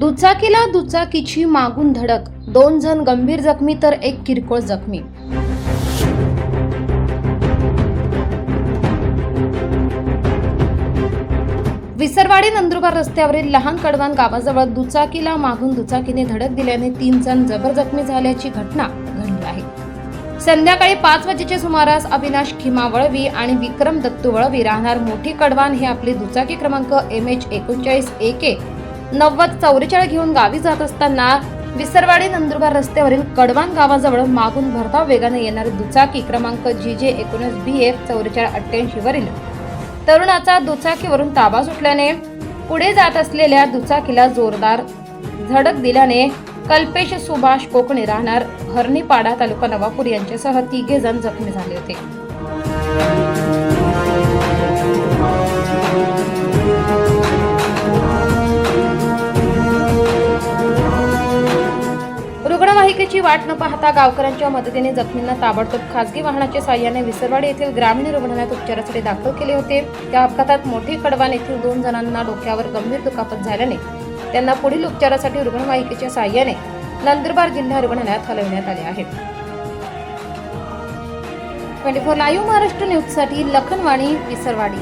दुचाकीला दुचाकीची मागून धडक. दोन जण गंभीर जखमी तर एक किरकोळ जखमी. विसरवाडी नंदुरबार रस्त्यावरील लहान कडवान गावाजवळ दुचाकीला मागून दुचाकीने धडक दिल्याने तीन जण जबर जखमी झाल्याची घटना घडली आहे. संध्याकाळी पाच वाजेच्या सुमारास अविनाश खिमा वळवी आणि विक्रम दत्तू वळवी राहणार मोठी कडवान हे आपली दुचाकी क्रमांक एम एच एकोणचाळीस ए के नव्वद चौवेचाळीस घेऊन गावी जात असताना विसरवाडी नंदुरबार रस्त्यावरील कडवान गावाजवळ मागून भरधाव वेगाने येणारी दुचाकी क्रमांक जी जे एकोणीस बी एफ चौवेचाळीस अठ्ठ्याऐंशी वरील. तरुणाचा दुचाकीवरून ताबा सुटल्याने पुढे जात असलेल्या दुचाकीला जोरदार झडक दिल्याने कल्पेश सुभाष कोकणे राहणार हरणीपाडा तालुका नवापूर यांच्यासह तिघे जण जखमी झाले होते. रुग्णवाहिकेची वाट न पाहता गावकऱ्यांच्या मदतीने जखमींना ताबडतोब खासगी वाहनाच्या साह्याने विसरवाडी येथील ग्रामीण रुग्णालयात उपचारासाठी दाखल केले होते. त्या अपघातात मोठी कडवान येथील दोन जणांना डोक्यावर गंभीर दुखापत झाल्याने त्यांना पुढील उपचारासाठी रुग्णवाहिकेच्या साह्याने नंदुरबार जिल्हा रुग्णालयात हलवण्यात आले आहे. ट्वेंटी फोर लाईव्ह महाराष्ट्र न्यूजसाठी लखनवाणी विसरवाडी.